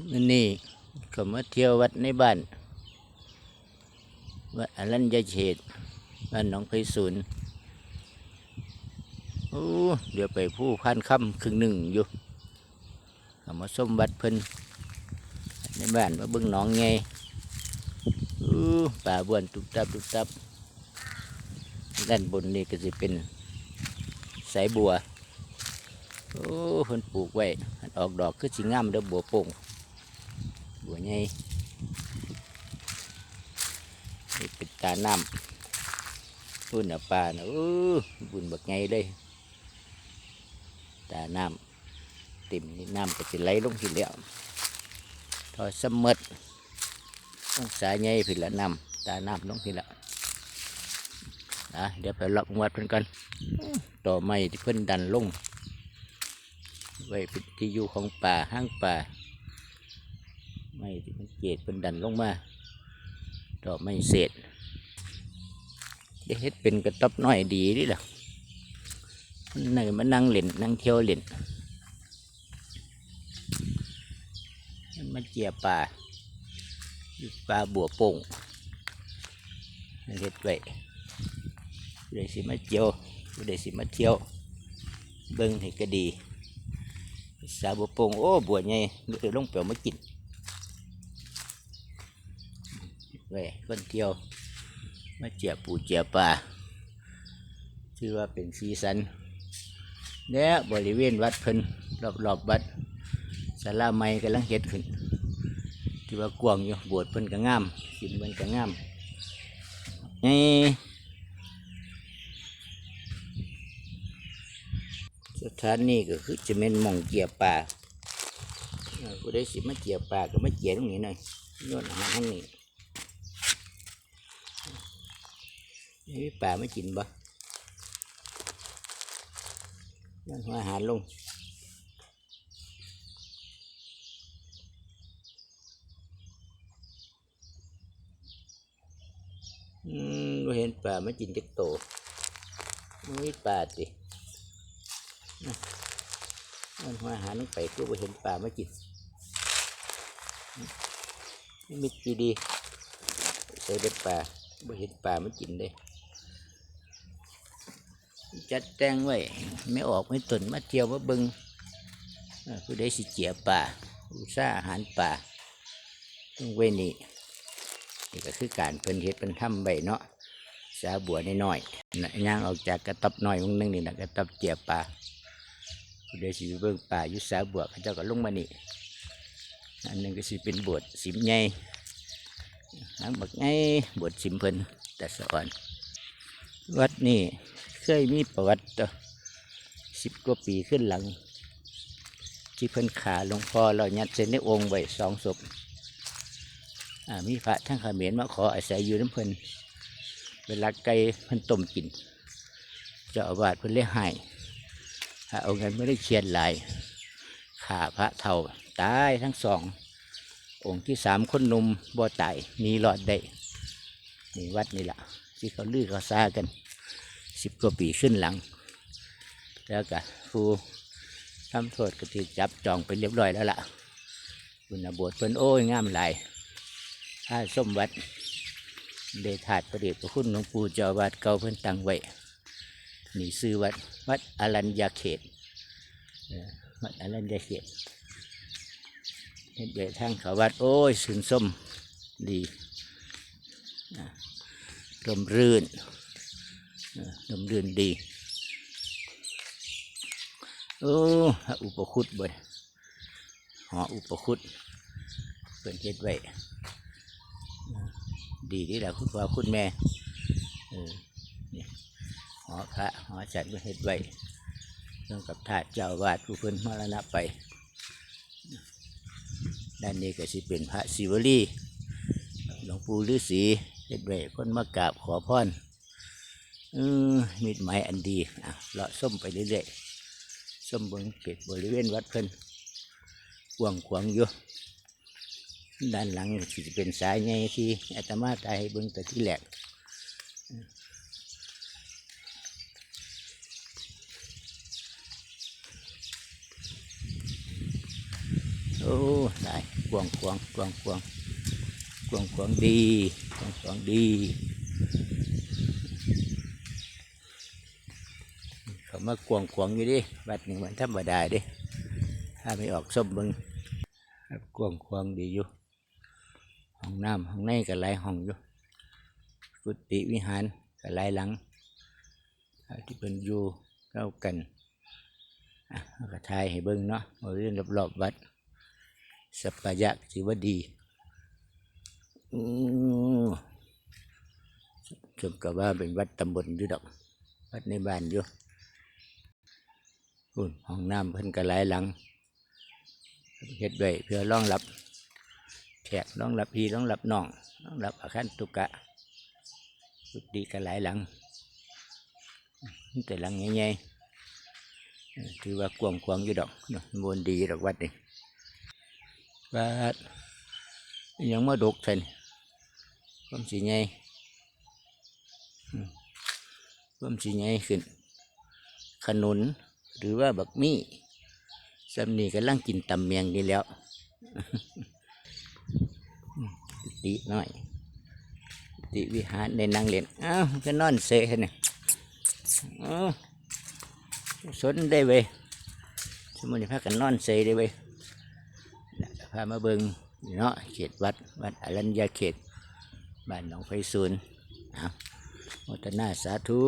นนี่ก็มาเที่ยววัดในบ้านวัดอรัญญเฉดบ้านหนองไผ่ศูนย์โอ้เดี๋ยวไปผู้พันคำครึ่งหนึ่งอยู่เอามาส้มวัดเพิ่นในบ้านมาเบิ่งหนองไงอู้ป่าบ้วนตุบตับตุบตับด้านบนนี่ก็จะเป็นสายบัว โอ้เพิ่นปลูกไว้ ออกดอกคือสิงามเด้อบัวโป่ง บัวใหญ่นี่เป็นตาน้ำพุ่นน่ะปลานะเออบุญบักไงเลย ตาน้ำติ่มนี่น้ำก็สิไหลลงทีแล้วทอสมดต้องสายใหญ่ผิดละน้ำตาน้ำลงทีละนะเดี๋ยวไปลาะวัดเพิ่อนกัน ต่อไม้ที่เพิ่อนดันลงไว้เป็นที่อยู่ของป่าห้างป่า ไม่ที่มันเกตเป็นดันลงมาดอกไม่เสร็จได้เฮ็ดเป็นกระต๊อบน้อยดีดิล่ะนั่งมานั่งเล่นนั่งเที่ยวเล่นมันมาเจียป่าป่าบัวโป่งเฮ็ดไว้ผู้ใดสิมาเจียวผู้ใดสิมาเที่ยว เบิ่งให้ก็ดี สาบัวโป่งโอ้บัวใหญ่มือลงเปลวมากิน เว้ยคนเที่ยว มาเจียปูเจียปลาชื่อว่าเป็นสีสันเนี่ยบริเวณวัดเพิ่นรอบรอบๆวัดศาลาไม้กำลังเฮ็ดขึ้นที่ว่ากวงอยู่บวชเพิ่นก็งามสินเพิ่นก็งามนี่สถานนี้ก็คือจะเป็นมองเกียปลาผู้ใดสิมาเกียปลาก็มาเกียตรงนี้หน่อยนวดหารทางนี้ นี่ปลาไม่กินบ่นั่นหัวอาหารลงอืมเห็นปลาไม่กินจักโตมันมีปลาตินั่นหัวอาหารลงไปก็บ่เห็นปลาไม่กินนี่มิดดีดีๆใส่เบ็ดปลาบ่เห็นปลาไม่กินเลย จัดแต่งไว้ไม่ออกไม่ตนมาเที่ยวมาเบิงผู้ใดสิเจียป่าอุตสาห์อาหารป่าต้องเว้นี่นี่ก็คือการเพิ่นเฮ็ดเพิ่นทำใบเนาะสาบัวน้อยๆย่างออกจากกระต๊อบน้อยวงนึงนี่นะกระต๊อบเจียป่าผู้ใดสิเบิ่งป่าอยู่สาบัวเขาเจ้าก็ลงมานี่อันนึงก็สิเป็นบวชสิมใหญ่นางบักใหญ่โบวชสิมเพิ่นแต่สอนวัดนี่ เคยมีประวัติสิบกว่าปีขึ้นหลัง ที่เพิ่นขาหลวงพ่อเรายัดเส้นในองค์ไว้สองศพมีพระทั้งเขมรมาขออาศัยอยู่น้ำเพิ่นเวลาไก่เพิ่นต้มกินเจ้าอาวาสเพิ่นเลยใหายถ้าเอาเงินไม่ได้เชียนหลายขาพระเท่าตายทั้งสอง องค์ที่สามคนหนุ่มบ่ตายหนีรอดได้นี่วัดนี่แหละที่เขาลือเขาซากัน สิบกว่าปีขึ้นหลัง แล้วก็ผู้ทำโทษก็ถูกจับจองไปเรียบร้อยแล้วล่ะคุณบวชเพิ่นโอ้ยงามหลายถ้าส้มวัดเดถาดประเดชพระคุณหลวงปู่เจ้าวาดเก่าเพิ่นตั้งไว้นี่ซื้อวัดวัดอรัญญาเขตวัดอรัญญาเขตเฮ็ดใหญ่ทางเขาวัดโอ้ยสุนส้มดีลมรื่น เออลมเดือนดี โอ้อุปคุตบ่ยหออุปคุตเป็นเฮ็ดไว้ ดีที่ละคุณพ่อคุณแม่เออนี่หอพระหอจัดไว้เฮ็ดไว้เรื่องกับถาดเจ้าอาวาดผู้เพิ่นมรณะไป ด้านนี้ก็สิเป็นพระศิวลีหลวงปู่ฤาษีเฮ็ดไว้คนมากราบขอพร เออมีดไม้อันดีอะเลาะส้มไปเรื่อยๆส้มบิงเก็บริเวณวัดเพิ่นกว้างขวางอยู่ด้านหลังก็สิเป็นสายใหญ่ที่อาตมาตายเบิ่งแต่ที่แหลกโอ้อ้ได้กวางกวางกวางกวางกวางกวางดีกวางกวางดีเขา มากวงกวงอยู่ดิบัดนี้มันธรรมดาดิถ้าไม่ออกส้มบึงครับกวงกวงดีอยู่ห้องน้ำห้องในก็หลายห้องอยู่กุฏิวิหารก็หลายหลังที่เป็นอยู่เล่ากันอะเราก็ทายให้เบิ่งเนาะบริเวณรอบๆวัดสัปปายะถือว่าดีอือสมกับว่าเป็นวัดตำบลอยู่ดอก วัดในบ้านอยู่ อุ่นห้องน้ำเพิ่นก็หลหลังเฮ็ดไว้เพื่อรองรับแขกรองรับพี่รองรับน้องรองรับอาคารตุกะสุดดีก็หลหลังแต่หลังใหญ่ๆถือว่ากวงกวงอยู่ดอกมวนดีดอกวัดนี่วัดยังมาดกใส่นความสีใหญ่ความสีใหญ่ขึ้นขนุน หรือว่าบักมี่สำนีกำลังกินตำเมียงนี่แล้วติน้อย ติวิหารในนางเล่นอ้าวก็นอนเซ่เนี่ยอ้าวสนได้เว้ยสมมุติพากันนอนเซได้เว้ยพามาเบิงเนาะเขตวัด วัดอรัญญาเขต บ้านหนองไฟศูนย์เอาโมทนาสาธุ